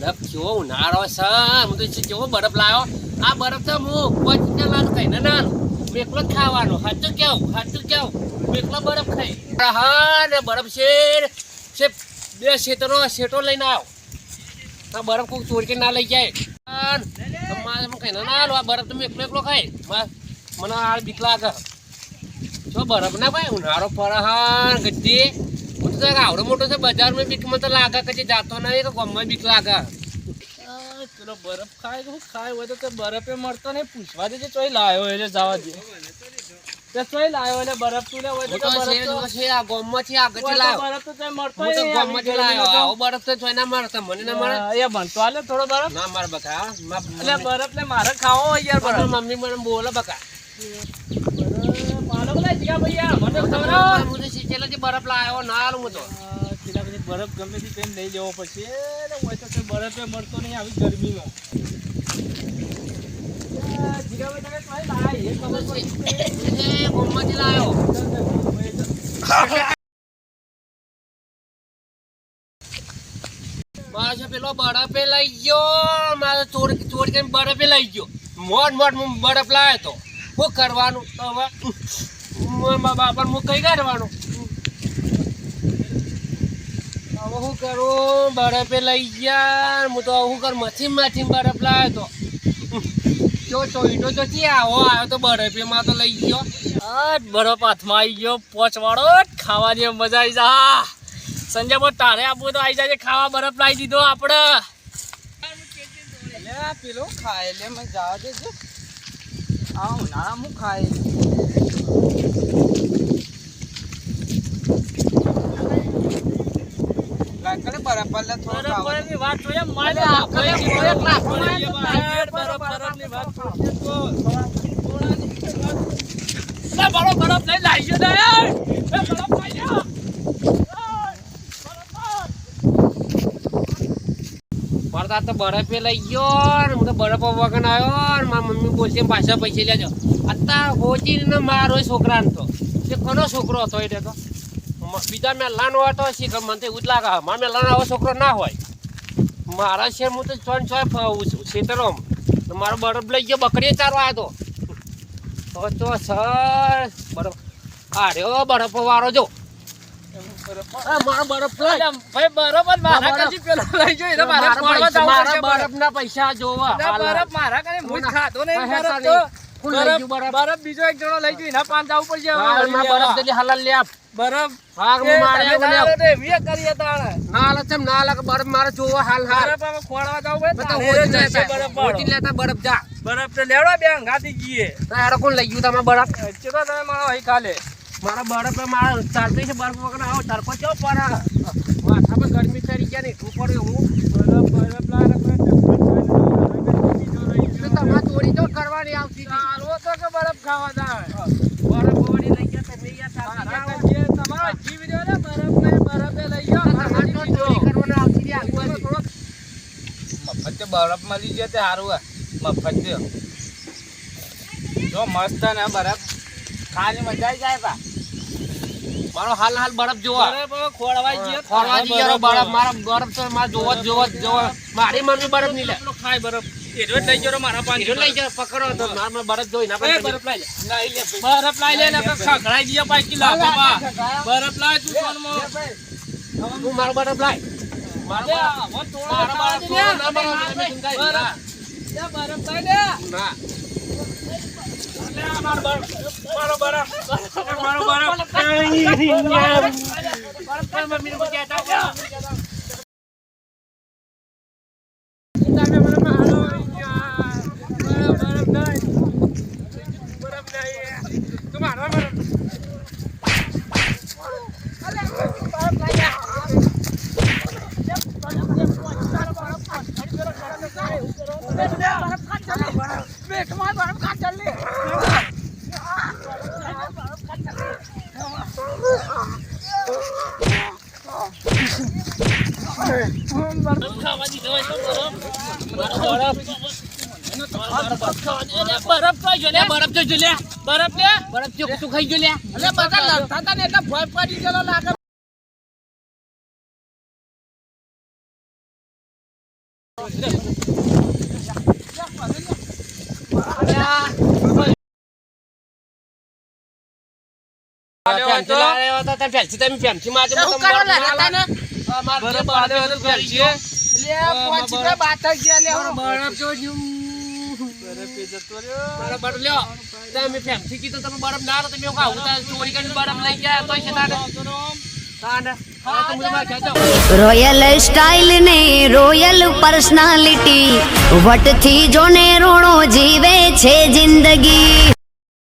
બરફ કેવો ઉનાળો છે. હું તો કેવો બરફ લાવ્યો. આ બરફ તો હું પાંચ રૂપિયા લાવ કહીને ના મેકલો જ ખાવાનો. સાચું કેવું? સાચું કેવું? મેકલો બરફ ખાઈ. હા, ને બરફ છે છે, બે શેતરો, શેટો લઈને આવ. આ બરફ કોઈ ચોરી ના લઈ જાય. કઈ ના ના, આ બરફ તમે એકલો એકલો ખાઈ મને આ બીક લાગે. જો બરફ ના ભાઈ, ઉનાળો હા ગદ્દી હું તો આવડો મોટો છે, બજારમાં બીક મને તો લાગે કે જાતો નહીં, કે ગમમાં બીક લાગે. પેલો બરફ ખાય કે હું ખાય હોય તો તે બરફે મળતો નહીં. પૂછવા દેજે ચોય લાયો એટલે જવા દે. તે ચોય લાયો એટલે બરફ તું લે હોય તો બરફ તો છે આ ગામમાંથી આગળથી હોય બરફ તો તોય મળતો હું તો નહીં, ગામમાંથી આવી લાવ્યો ગરમીમાં આવો બરફ તો જોઈ ના મારે મને ના મળે? એ બનતો હાલે થોડો બરફ. ના મારે બકા એટલે બરફ ને મારે ખાવો હોય યાર બરફ. મમ્મી મને બોલે બકા. બરફ પાલો બધા જીગા ભૈયા મને ખબર હું તો શીખેલાથી બરફ લાવ્યો ના હાલું હું તો. બરફ ગમે તે કઈ લઈ જવો એટલે હોય તો બરફે મળતો નહીં આવી ગરમીમાં. મારે પેલો બરફે લઈ ગયો. મારે ચોર ચોર કરીને બરફે લઈ ગયો. મોટ મોટ બરફ લાવ્યો તો. શું કરવાનું? હવે બાપા હું કઈ કાઢવાનું? શું કરું? બરફે લઈ ગયા. હું તો હું કર? મથી મથી બરફ લાવ્યો તો. જો ચોઈટો તો આવો આવ્યો તો બરફેમાં તો લઈ ગયો. આ બરફ હાથમાં આવી ગયો. પોચવાળો ખાવાની મજા આવી જા સંજય બહુ તારે આપવું તો આવી જાય ખાવા બરફ લાવી દીધો આપણે પેલો ખાય લે, મને જવા દેજો. આ ઉનાળા હું ખાય. લાકડે બરાબર લે થોડો બરફ બરફની વાત જોઈએ મારે અરે કોઈ ક્લાસ બરફ ના બરફ બરફ બરફની વાત જોઈએ તો. લે બરો બરફ લઈ ગયો ને એ બરફ લઈ જા. તો બરફે લઈ ગયો હું તો બરફ વગર આવ્યો મારા મમ્મી બોલશે પાછા પૈસા લેજો. અત્યારે હોચીને મારો એ છોકરાને તો. તે કોનો છોકરો હતો એટલે તો? મ- મેં લાનો હતો શીખ મને એવું જ લાગે મારા આવો છોકરો ના હોય. મારા શેર હું તો ચોન ચોય ખેતરો મારો બરફ લઈ ગયો બકરી ચારવા આવ્યો તો સર બરફ આ રહ્યો બરફ વાળો જો. આ બરફ ભાઈ બરફ જ મારા બરફ. પેલો લઈ ગયો એટલે મારા પૈસા- મારા બરફ. બરફના પૈસા જોવા. બરફ મારા કને હું જ નહીં બરફ તો. બરફ બરફ? બીજો એક જણો લઈ ગયો એના પાન જવું પડશે બરફ જલ્દી હલાલ લે બરફ. હા મારે કરીએ તાણે. ના લે ચમ ના લે બરફ મારે જોવા હાલ હાલ. બરફ હવે ખોળવા જાવ લેતા બરફ ઓટી લેતા બરફ જા. બરફ તો લેવડો બે અંગાથી ગઈએ યાર કોણ લઈ ગયું તમે બરફ? ચેતો તમે મારો અહીં કાલે મારા બરફ મારા ચાલતી છે બરફ વગર આવો તડકો ચો પર? માથા પર ગરમી થઈ ગયા ને એટલું પડ્યું હું. બરફ બરફ તો તમારે ચોરી તો કરવાની આવતી હતી ચાલવો તો કે બરફ ખાવા જાય બરફ વળી લઈ ગયા તમે યાર ચાલતી મારા તમારો જીવ રહ્યો ને બરફ ને બરફે લઈ ગયો તમારે ચોરી કરવાની આવતી હતી આજુબાજુ. મફતે બરફ મળી જાય તે સારું મફત જો મસ્ત ને બરફ. ખાલી મજા આવી જાય પા. મારો હાલ હાલ બરફ જોવા. ખોળવાઈ ગયો રો બરફ. મારા બરફ તો મારે જોવો જ જોવો મારી મમ્મી બરફ નહીં લે. એટલો ખાય બરફ. એટલો લઈ ગયો મારા પાંચ જો લઈ જાઓ પકડો તો મારે બરફ જોઈ ના બરફ લઈ લે બરફ લઈ લે ને ખખડાઈ પાછી લાગે બા બરફ લાય તું સોનમાં તું મારો બરફ લાય મારો બરફ મારો બરફ ના મારો ચિંતા ના બરફ લઈ લે ના મારો બરફ મારો બરફ મારો બરફ કહેતા ખાવાની દવા શું કરો મારો બરફ તો જો લે. બરફ તો જો લે. બરફ લે. બરફ જો તું ખાઈ જો લે. અલે બધા લડતા હતા ને એટલે ભય પડી ગયો લાગે મારે રોયલ સ્ટાઇલ ને રોયલ પર્સનાલિટી વટથી જોને રોણો જીવે છે જિંદગી.